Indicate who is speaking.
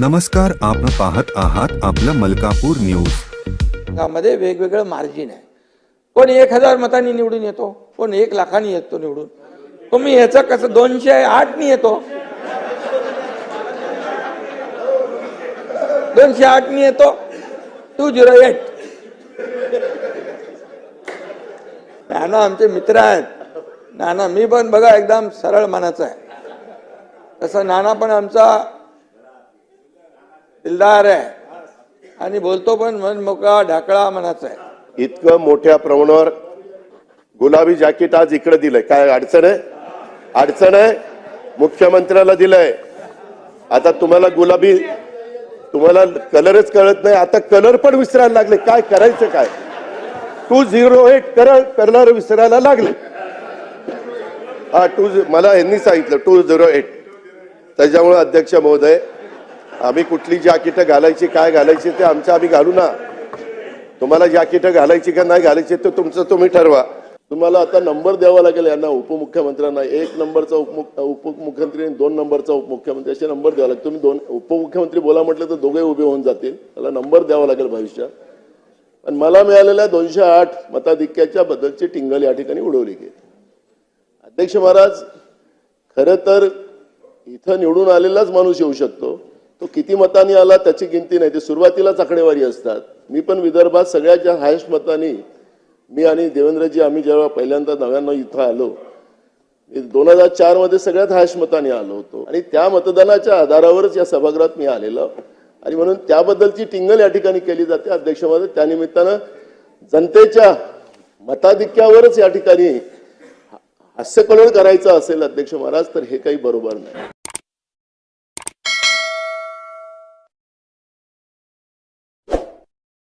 Speaker 1: नमस्कार आपण पाहत आहात आपलं मलकापूर न्यूज.
Speaker 2: त्यामध्ये वेगवेगळं मार्जिन आहे. कोण एक हजार मतांनी निवडून येतो कोण एक लाखांनी येतो निवडून. तुम्ही ह्याचं कसं दोनशे आठनी येतो? दोनशे आठनी येतो? टू झिरो एट नाना आमचे मित्र आहेत. नाना मी पण बघा एकदम सरळ मनाचा आहे. तसं नाना पण आमचा दिलदार आहे. आणि बोलतो पण मन मोकळा ढाकळा मनाचा आहे.
Speaker 3: इतकं मोठ्या प्रमाणावर गुलाबी जॅकेट आज इकडे दिलंय. काय अडचण आहे? अडचण आहे? मुख्यमंत्र्याला दिलंय. आता तुम्हाला गुलाबी तुम्हाला कलरच कळत नाही. आता कलर पण विसरायला लागले. काय करायचं काय? टू झिरो एट कर कलर विसरायला लागले. हा टू मला यांनी सांगितलं टू झिरो एट. त्याच्यामुळे अध्यक्ष महोदय आम्ही कुठली जॅकेट घालायची काय घालायची ते आमचं आम्ही घालू ना. तुम्हाला जॅकेट घालायची का नाही घालायची ते तुमचं तुम्ही ठरवा. तुम्हाला आता नंबर द्यावा लागेल यांना उपमुख्यमंत्र्यांना. एक नंबरचा उपमुख उपमुख्यमंत्री आणि दोन नंबरचा उपमुख्यमंत्री असे नंबर द्यावा लागेल तुम्ही दोन उपमुख्यमंत्री बोला म्हटलं तर दोघे उभे होऊन जातील. त्याला नंबर द्यावा लागेल भविष्यात. आणि मला मिळालेल्या दोनशे आठ मताधिक्याच्या बद्दलची टिंगल या ठिकाणी उडवली गेली. अध्यक्ष महाराज खरं तर इथं निवडून आलेलाच माणूस येऊ शकतो. तो किती मतांनी आला त्याची गिनती नाही. ते सुरुवातीलाच आकडेवारी असतात. मी पण विदर्भात सगळ्यात हायेस्ट मतांनी मी आणि देवेंद्रजी आम्ही जेव्हा पहिल्यांदा नव्याण्णव इथं आलो दोन हजार चारमध्ये सगळ्यात हायस्ट मतांनी आलो होतो. आणि त्या मतदानाच्या आधारावरच या सभागृहात मी आलेलो. आणि म्हणून त्याबद्दलची टिंगल या ठिकाणी केली जाते. अध्यक्ष महोदय त्यानिमित्तानं जनतेच्या मताधिक्यावरच या ठिकाणी हास्यकलोळ करायचं असेल अध्यक्ष महाराज तर हे काही बरोबर नाही.